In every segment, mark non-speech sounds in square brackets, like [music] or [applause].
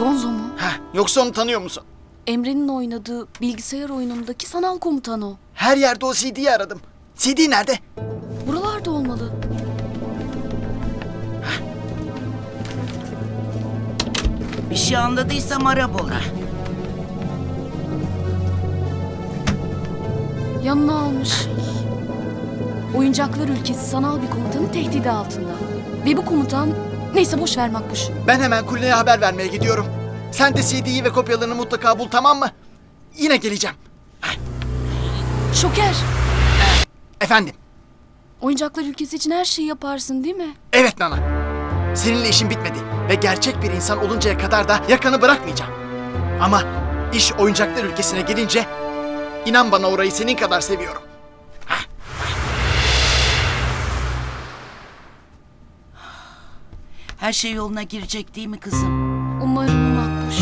Gonzo mu? Heh, yoksa onu tanıyor musun? Emre'nin oynadığı bilgisayar oyunundaki sanal komutan o. Her yerde o CD'yi aradım. CD nerede? Buralarda olmalı. Bir şey anladıysam ara Bora. Yanına almış. Oyuncaklar ülkesi sanal bir komutanın tehdidi altında. Ve bu komutan... Neyse boş ver Makbuş. Ben hemen kuleye haber vermeye gidiyorum. Sen de CD'yi ve kopyalarını mutlaka bul tamam mı? Yine geleceğim. Şoker! Efendim. Oyuncaklar ülkesi için her şeyi yaparsın değil mi? Evet Nana. Seninle işim bitmedi. Ve gerçek bir insan oluncaya kadar da yakanı bırakmayacağım. Ama iş oyuncaklar ülkesine gelince... inan bana orayı senin kadar seviyorum. Her şey yoluna girecek değil mi kızım? Umarım Makbuş.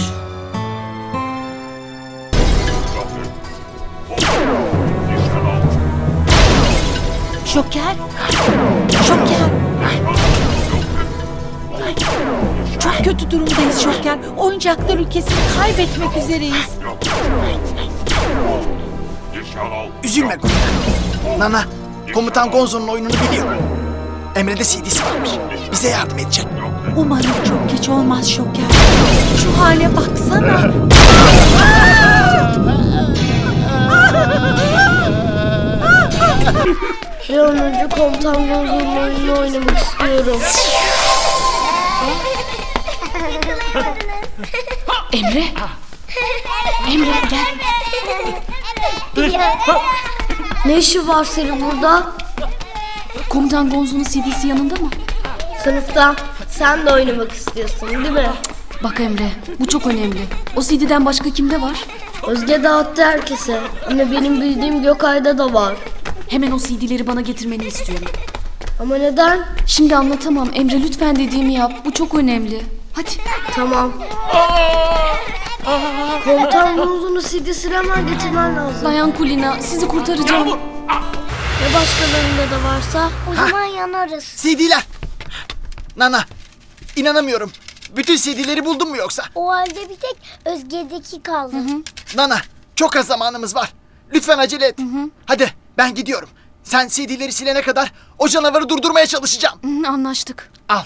Şoker. Şoker. Çok kötü durumdayız Şoker. Oyuncaklar ülkesini kaybetmek üzereyiz. Üzülme komutan. Nana, komutan Gonzo'nun oyununu biliyor. Emre'de CD'si varmış. Bize yardım edecek. Umarım çok geç olmaz Şoker. Şu hale baksana. [laughs] Bir an önce komutan oyununu oynamak istiyorum. [laughs] Emre! Emre gel. Ne işi var senin burada? Komutan Gonzo'nun CD'si yanında mı? Sınıfta sen de oynamak istiyorsun değil mi? Bak Emre, bu çok önemli. O CD'den başka kimde var? Özge dağıttı herkese. Ama benim bildiğim Gökay'da da var. Hemen o CD'leri bana getirmeni istiyorum. Ama neden? Şimdi anlatamam. Emre lütfen dediğimi yap. Bu çok önemli. Hadi. Tamam. Komutan Gonzo'nun CD'sini hemen getirmen lazım. Dayan Kulina. Sizi kurtaracağım. Ya başkalarında da varsa? O zaman yanarız. CD'ler. Nana, inanamıyorum. Bütün CD'leri buldun mu yoksa? O halde bir tek Özge'deki kaldı. Nana, çok az zamanımız var. Lütfen acele et. Hadi, ben gidiyorum. Sen CD'leri silene kadar o canavarı durdurmaya çalışacağım. Hı, Anlaştık. Al.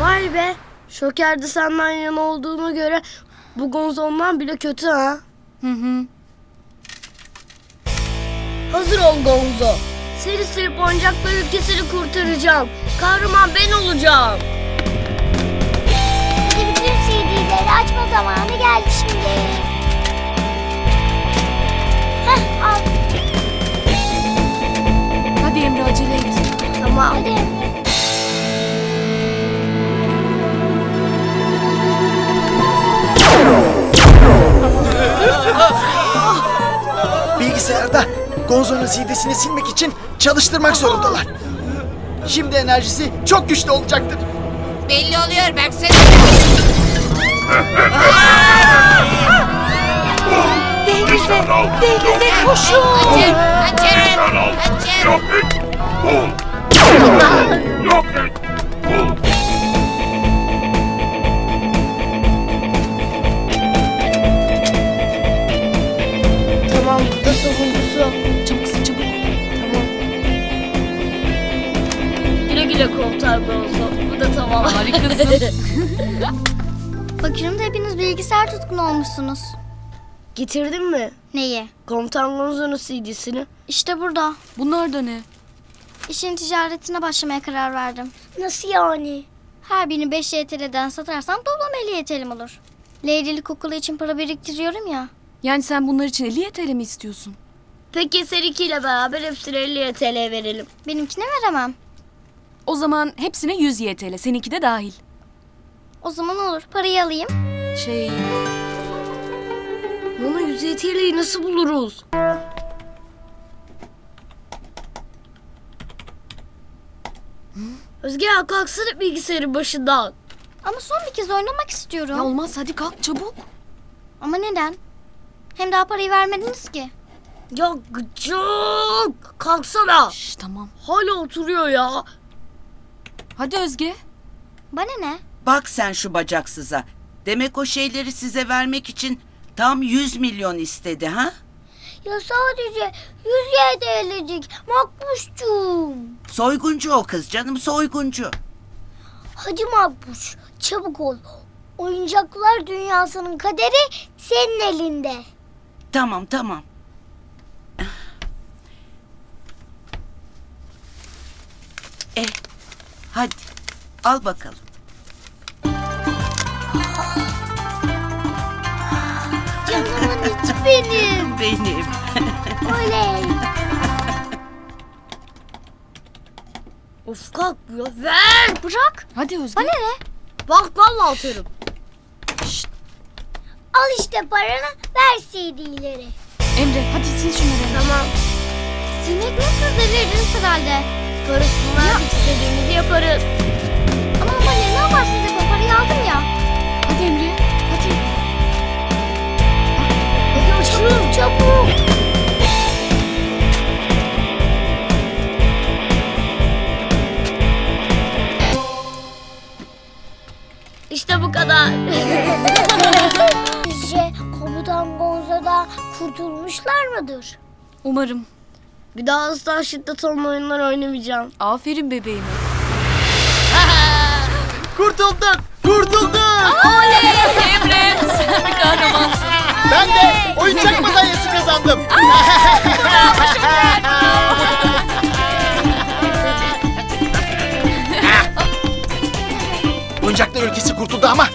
Vay be. Şoker de senden yana olduğuna göre bu Gonzo ondan bile kötü ha. Hı hı. Hazır ol Gonzo. Seni silip oyuncaklar ülkesini kurtaracağım. Kahraman ben olacağım. Hadi bütün CD'leri açma zamanı geldi şimdi. Heh, al. Hadi Emre acele et. Tamam. Hadi. [laughs] Bilgisayarda Gonzo'nun CD'sini silmek için çalıştırmak zorundalar. Şimdi enerjisi çok güçlü olacaktır. Belli oluyor baksana. Denize, denize koşun. Kaçır, kaçırın, kaçır. Tamam bu da sonuncusu. Çabuk çabuk. Tamam. Güle güle komutan Gonzo. Bu da tamam. Harikasın. [laughs] Bakıyorum da hepiniz bilgisayar tutkunu olmuşsunuz. Getirdin mi? Neyi? Komutan Gonzo'nun CD'sini. İşte burada. Bunlar da ne? İşin ticaretine başlamaya karar verdim. Nasıl yani? Her birini 5 YTL'den satarsam toplam 50 YTL'm olur. Leylilik okulu için para biriktiriyorum ya. Yani sen bunlar için 50 YTL mi istiyorsun? Peki seninkiyle beraber hepsine 50 TL verelim. Benimkine veremem. O zaman hepsine 100 YTL. Seninki de dahil. O zaman olur. Parayı alayım. Şey... Bunu 100 TL'yi nasıl buluruz? Özge ya kalksana bilgisayarın başından. Ama son bir kez oynamak istiyorum. Ya olmaz hadi kalk çabuk. Ama neden? Hem daha parayı vermediniz ki. Ya gıcık. Kalksana. Şş, tamam. Hala oturuyor ya. Hadi Özge. Bana ne? Bak sen şu bacaksıza. Demek o şeyleri size vermek için tam 100 milyon istedi ha? Ya sadece 100 YTL'cik Makbuşcuğum. Soyguncu o kız canım soyguncu. Hadi Makbuş çabuk ol. Oyuncaklar dünyasının kaderi senin elinde. Tamam tamam. Eh hadi al bakalım. Canımın içi benim. [laughs] Benim. Oley. of kalk bu ya. Ver. Bırak. Hadi Özge. Bana ne? Bak vallahi atarım. Al işte paranı ver CD'leri. Emre hadi sil şunları. Tamam. Silmek nasıl deliririz herhalde. Karıştırma istediğimizi yaparız. Ama bana ne yaparsınız yapın parayı aldım ya. Hadi Emre. Hadi. Hadi uçalım çabuk. İşte bu kadar. [laughs] Gonza'da kurtulmuşlar mıdır? Umarım. Bir daha asla şiddet olma oyunlar oynamayacağım. Aferin bebeğime. [laughs] Kurtulduk! Kurtulduk! Emre sen kahramansın. Ben de oyuncak madalyası kazandım. [laughs] Oyuncaklar ülkesi kurtuldu ama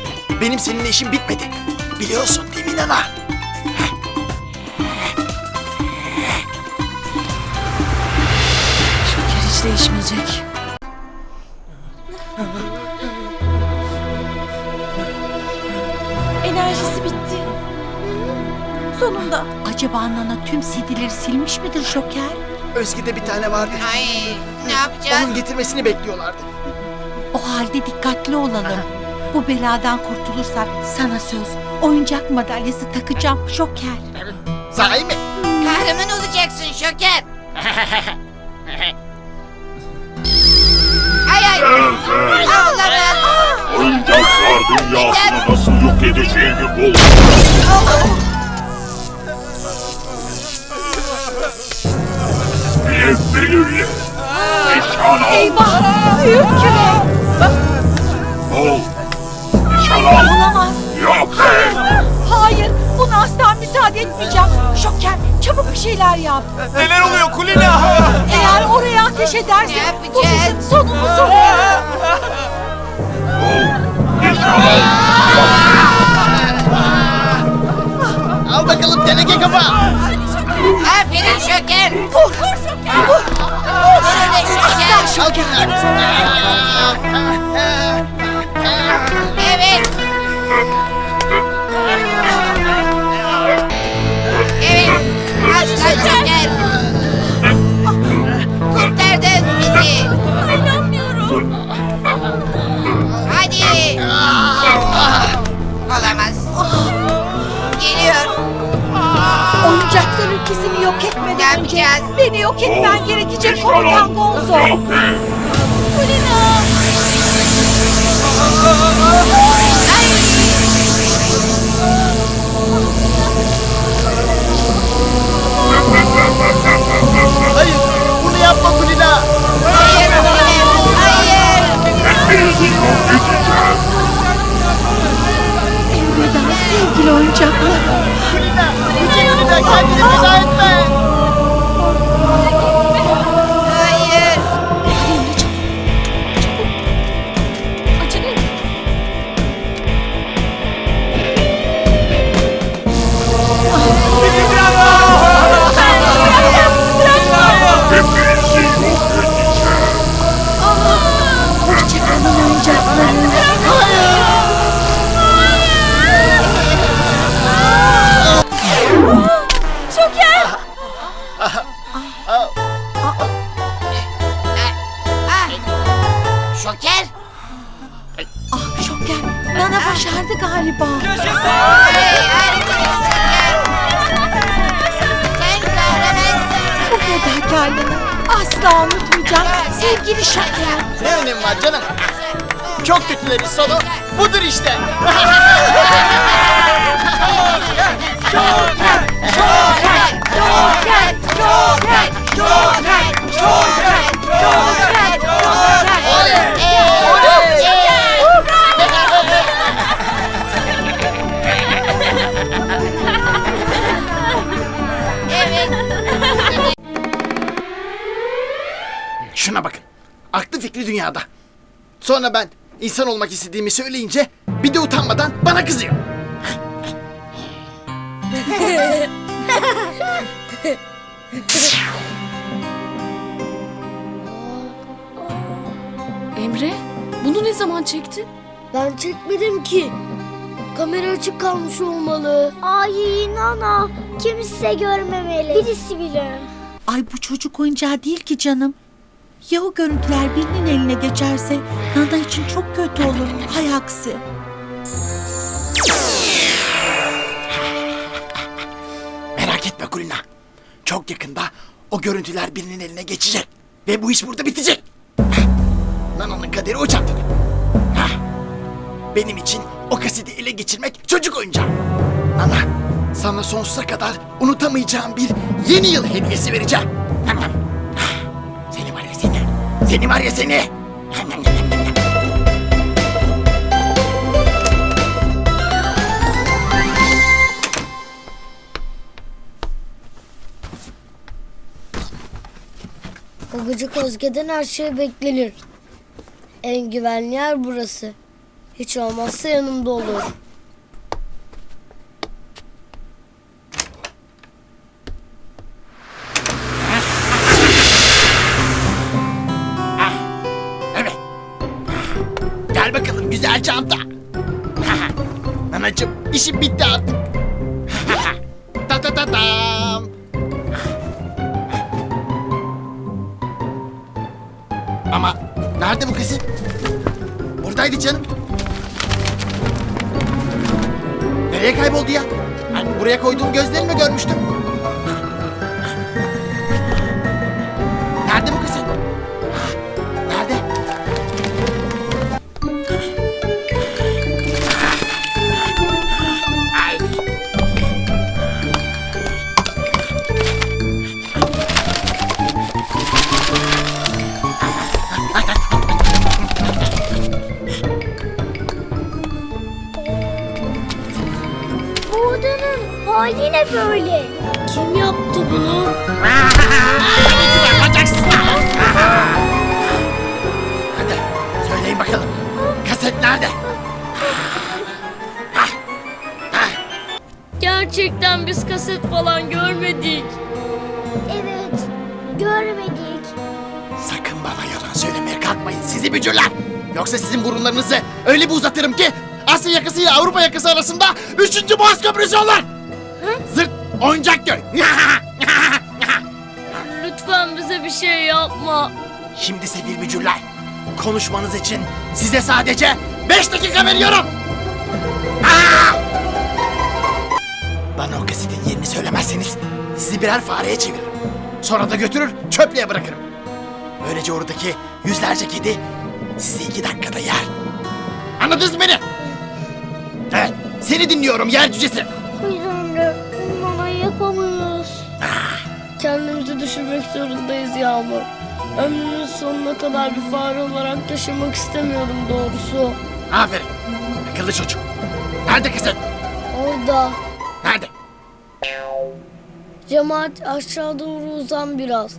benim seninle işim bitmedi. Biliyorsun değil mi Nana? Değişmeyecek. Enerjisi bitti. Sonunda. Acaba Nana tüm CD'leri silmiş midir Şoker? Özge'de bir tane vardı. Ay ne yapacağız? Onun getirmesini bekliyorlardı. O halde dikkatli olalım. Bu beladan kurtulursak sana söz. Oyuncak madalyası takacağım Şoker. Sahi mi? Kahraman olacaksın Şoker. [laughs] Olamaz. Oyuncaklar dünyasını nasıl yok edeceğimi bul. Bir belirli. Nişan al. Eyvah! Büyük küre! Bul. Nişan al. Olamaz. Yok et. Müsaade etmeyeceğim. Şoker, çabuk bir şeyler yap. Neler oluyor Kulina? Eğer oraya ateş edersen bu bizim sonumuz olur. Al. Al bakalım teneke kafa. Aferin Şoker. Vur. Vur. Şoker. Al Evet. Aslan Şoker. Kurtardın bizi. İnanmıyorum. Hadi. Olamaz. Geliyor. Oyuncaklar ülkesini yok etmeden önce yapacağız? beni yok etmen gerekecek Nişan komutan. Gonzo. Yok Yok edeceğim. Elveda sevgili oyuncaklar. Kulina, yüce Kulina kendini feda etme. Sonra ben insan olmak istediğimi söyleyince bir de utanmadan bana kızıyor. [laughs] Emre, bunu ne zaman çektin? Ben çekmedim ki. Kamera açık kalmış olmalı. Ay Nana. Kimse görmemeli. Birisi bile. Ay bu çocuk oyuncağı değil ki canım. Ya o görüntüler birinin eline geçerse Nana için çok kötü olur. Hay aksi. Merak etme Kulina. Çok yakında o görüntüler birinin eline geçecek. Ve bu iş burada bitecek. Nana'nın kaderi o çantada. Benim için o kaseti ele geçirmek çocuk oyuncağı. Nana, sana sonsuza kadar unutamayacağım bir yeni yıl hediyesi vereceğim. Seni var ya seni. O gıcık Özge'den her şey beklenir. En güvenli yer burası. Hiç olmazsa yanımda olur. İşim bitti artık. [laughs] ta ta ta tam. Ama nerede bu kızı? Buradaydı canım. Nereye kayboldu ya? Hani buraya koyduğum gözlerimi görmüştüm. Ne böyle? Kim yaptı bunu? Hadi söyleyin bakalım. Kaset nerede? Gerçekten biz kaset falan görmedik. Evet. Görmedik. Sakın bana yalan söylemeye kalkmayın sizi bücürler. Yoksa sizin burunlarınızı öyle bir uzatırım ki Asya yakası ile Avrupa yakası arasında üçüncü Boğaz Köprüsü olur. Oyuncak göy. Lütfen bize bir şey yapma. Şimdi sevgili bücürler konuşmanız için size sadece beş dakika veriyorum. Aa! Bana o kasetin yerini söylemezseniz sizi birer fareye çeviririm. Sonra da götürür çöplüğe bırakırım. Böylece oradaki yüzlerce kedi sizi iki dakikada yer. Anladınız mı beni? Evet seni dinliyorum yer cücesi. Kendimizi düşürmek zorundayız Yağmur. Ömrümün sonuna kadar bir fare olarak yaşamak istemiyorum doğrusu. Aferin akıllı çocuk. Nerede kaset? Orada Nerede? cemaat aşağı doğru uzan biraz.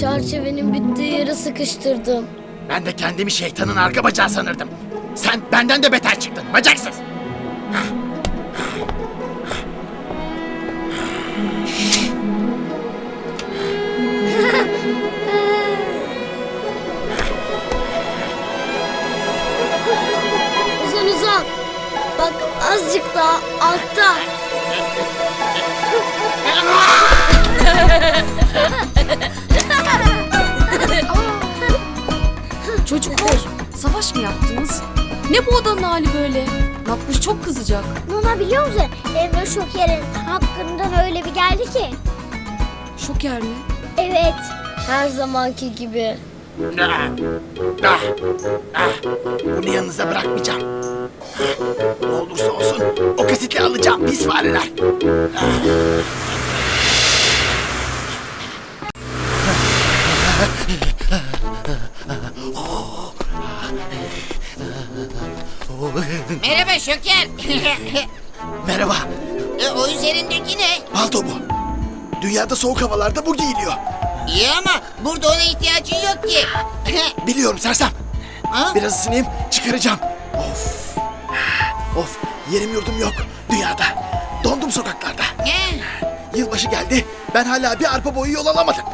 Çerçevenin bittiği yere sıkıştırdım. Ben de kendimi şeytanın arka bacağı sanırdım. Sen benden de beter çıktın bacaksız. Uzan azıcık daha altta. Çocuklar, savaş mı yaptınız? Ne bu odanın hali böyle? Makbuş çok kızacak. Nana biliyor musun? Emre Şoker'in hakkından öyle bir geldi ki. Şoker mi? Evet. Her zamanki gibi. Ah, ah, ah. Bunu yanınıza bırakmayacağım. Ne olursa olsun o kaseti alacağım pis fareler. Merhaba Şoker. Merhaba. E, o üzerindeki ne? Palto bu. Dünyada soğuk havalarda bu giyiliyor. İyi ama burada ona ihtiyacın yok ki. Biliyorum sersem. Ha? Biraz ısınayım çıkaracağım. Yerim yurdum yok dünyada. Dondum sokaklarda. Ne? Yılbaşı geldi. Ben hala bir arpa boyu yol alamadım.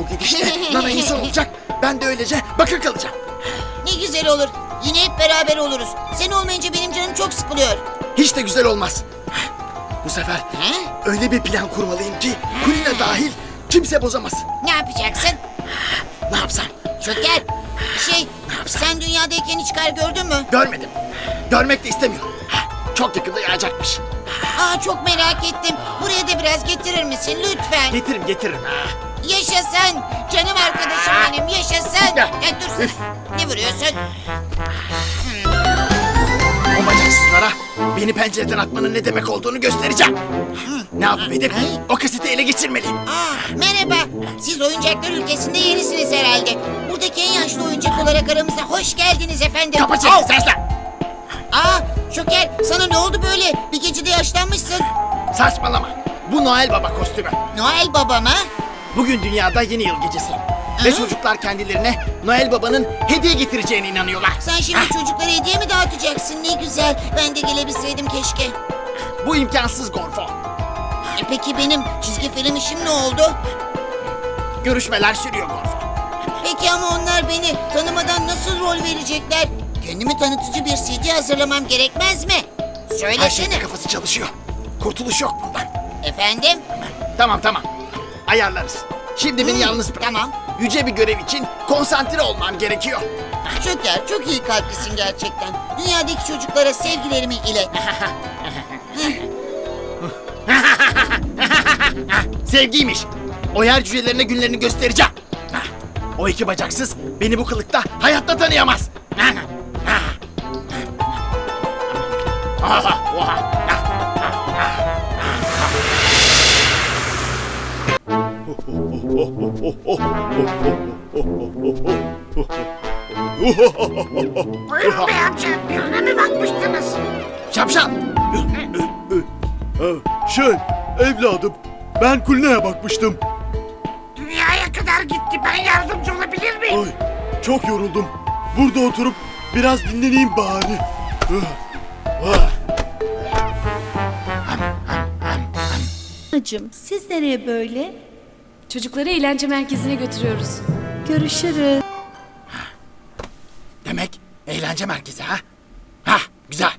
Bu gidişle Nana [laughs] insan olacak. Ben de öylece bakır kalacağım. ne güzel olur. Yine hep beraber oluruz. Sen olmayınca benim canım çok sıkılıyor. Hiç de güzel olmaz. Bu sefer Ha? öyle bir plan kurmalıyım ki Kulina dahil kimse bozamaz. Ne yapacaksın? Ne yapsam? Şoker. Şey, sen dünyadayken hiç kar gördün mü? Görmedim. Görmek de istemiyorum. Çok yakında yağacakmış. Aa çok merak ettim. Buraya da biraz getirir misin lütfen? Getiririm getiririm. Yaşasın. Canım arkadaşım benim yaşasın. Ya. Ya dur sen. Ne vuruyorsun? O bacaksızlara beni pencereden atmanın ne demek olduğunu göstereceğim. Ne yapıp edip o kaseti ele geçirmeliyim. Aa, merhaba. Siz oyuncaklar ülkesinde yenisiniz herhalde. Buradaki en yaşlı oyuncak olarak aramıza hoş geldiniz efendim. Kapa Au! çeneni sersem. Aa, Şoker sana ne oldu böyle? Bir gecede yaşlanmışsın. Saçmalama. Bu Noel Baba kostümü. Noel baba mı? Bugün dünyada yeni yıl gecesi. Ve çocuklar kendilerine Noel Baba'nın hediye getireceğine inanıyorlar. Sen şimdi çocuklara hediye mi dağıtacaksın? Ne güzel. Ben de gelebilseydim keşke. Bu imkansız Gorfo. E peki benim çizgi film işim ne oldu? Görüşmeler sürüyor Gorfo. Peki ama onlar beni tanımadan nasıl rol verecekler? Kendimi tanıtıcı bir CD hazırlamam gerekmez mi? Her Söylesene. şeyde kafası çalışıyor. Kurtuluş yok bundan. Efendim? Tamam tamam. Ayarlarız. Şimdi beni Hmm, yalnız bırak. tamam. Yüce bir görev için konsantre olmam gerekiyor. Şoker çok iyi kalplisin gerçekten. Dünyadaki çocuklara sevgilerimi ilet. [laughs] Sevgiymiş. O yer cücelerine günlerini göstereceğim. Hah, O iki bacaksız beni bu kılıkta hayatta tanıyamaz. Buyurun bey amca, birine mi bakmıştınız? Şapşal. Şey, evladım, ben Kulina'ya bakmıştım. Dünyaya kadar gitti, ben yardımcı olabilir miyim? Ay, çok yoruldum. Burada oturup biraz dinleneyim bari. Anacığım siz nereye böyle? Çocukları eğlence merkezine götürüyoruz. Görüşürüz. Demek eğlence merkezi ha? Ha güzel.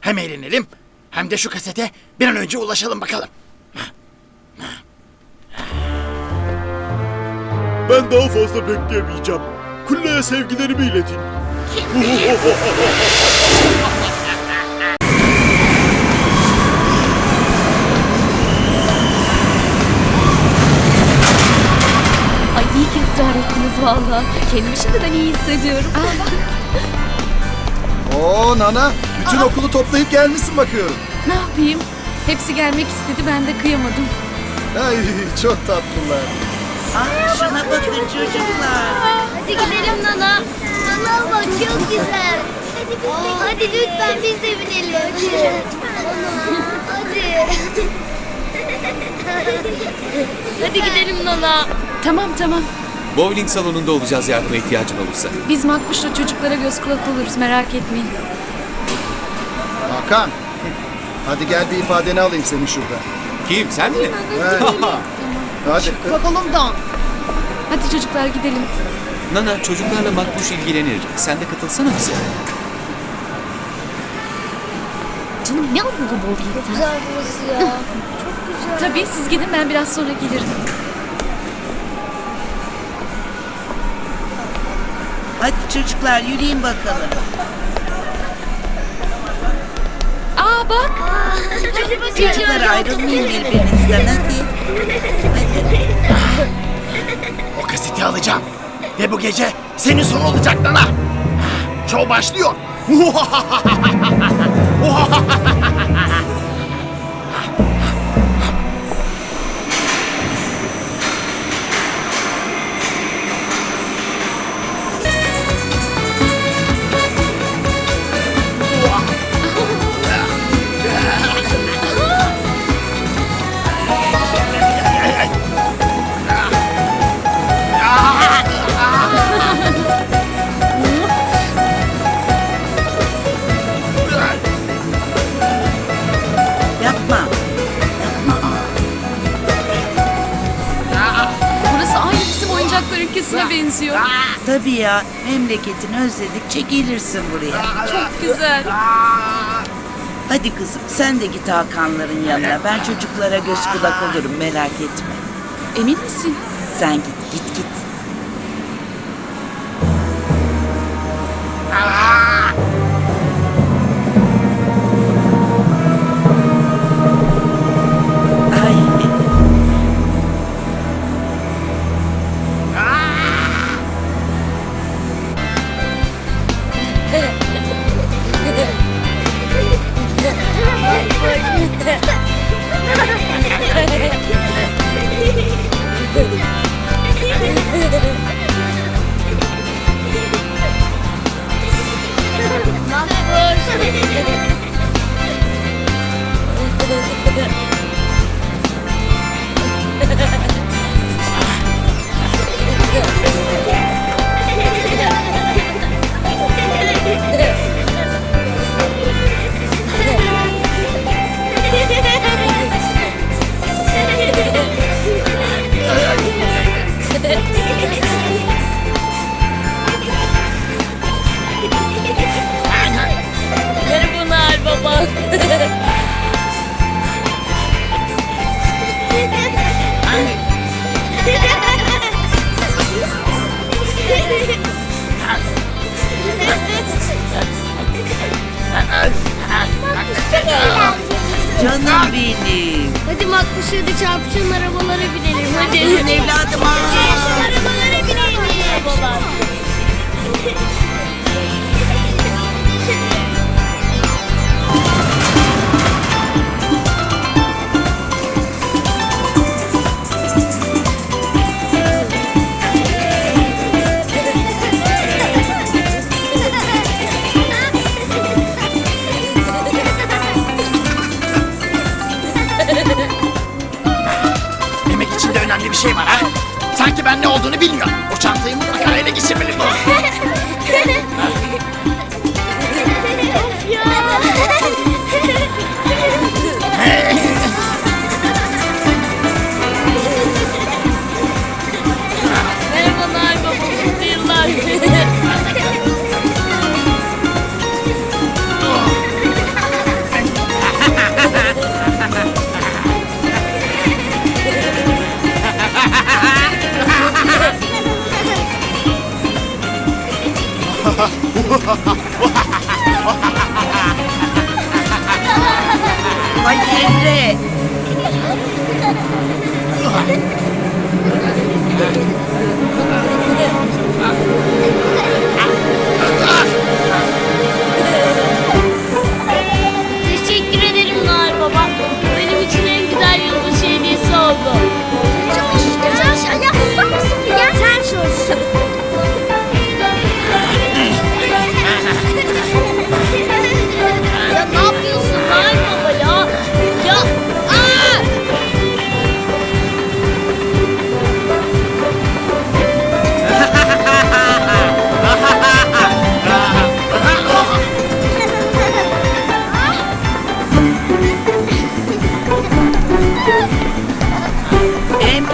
Hem eğlenelim hem de şu kasete bir an önce ulaşalım bakalım. Ben daha fazla bekleyemeyeceğim. Kulina'ya sevgilerimi iletin. [laughs] ısrar ettiniz valla. Kendimi şimdiden iyi hissediyorum. [laughs] Oo Nana, bütün okulu toplayıp gelmişsin bakıyorum. Ne yapayım? Hepsi gelmek istedi ben de kıyamadım. Ay çok tatlılar. Ah, şuna bakın çocuklar. Hadi gidelim Nana. Nana bak çok güzel. Hadi lütfen biz de binelim. Hadi. Hadi gidelim Nana. Tamam tamam. Bowling salonunda olacağız yardıma ihtiyacın olursa. Biz Makbuş'la çocuklara göz kulak oluruz merak etmeyin. Hakan, hadi gel bir ifadeni alayım senin şurada. Kim sen mi? He. hadi. Hadi çocuklar gidelim. Nana çocuklarla makbuş ilgilenir. Sen de katılsana bize. Canım ne anlamı bu Güzel burası ya. [laughs] Tabii siz gidin ben biraz sonra gelirim. Hadi çocuklar yürüyün bakalım. Aa bak. Çocuklar ayrılmayın birbirinizden hadi. O kaseti alacağım. Ve bu gece senin son olacak Nana. Şov başlıyor. [laughs] [laughs] ya memleketini özledikçe gelirsin buraya. Çok güzel. Hadi kızım sen de git Hakanların yanına. Ben çocuklara göz kulak olurum merak etme. Emin misin? Sen git. Canım benim. Hadi Makbuş hadi çarpışan arabalara binelim. Hadi. Evladım. aa. arabalara binelim. [laughs] ne olduğunu bilmiyorum. O çantayı Ay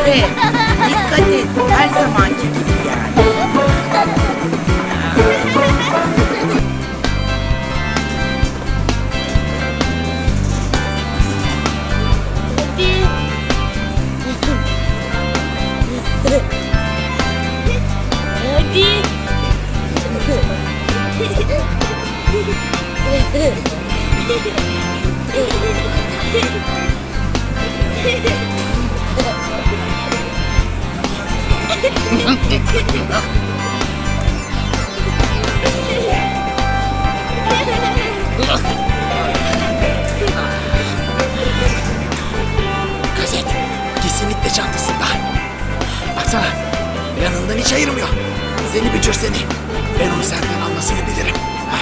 Emre. Dikkat et. Her zamanki gibi ayırmıyor. Seni bücür seni. Ben onu senden almasını bilirim. Ha?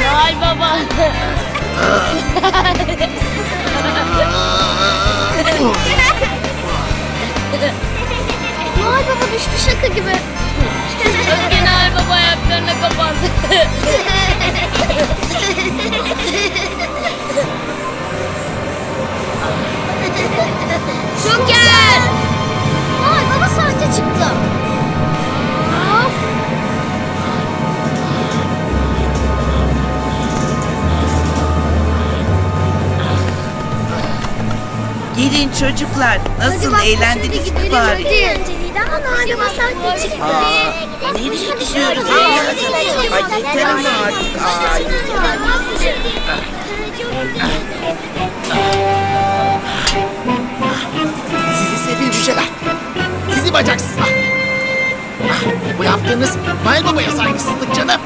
Noel Baba. [laughs] Noel Baba. Düştü şaka gibi. Özge Noel Baba ayaklarına kapandı. Şoker! Noel Baba sahte çıktı. Gelin çocuklar. Nasıl eğlendiniz mi bari? eğlenceliydi ama çıktı. Aa, nereye gidiyoruz? Ay yeter ama artık. Ay. Sizi sefil cüceler. Sizi bacaksızlar. Ah, Bu yaptığınız Noel Baba'ya saygısızlık canım.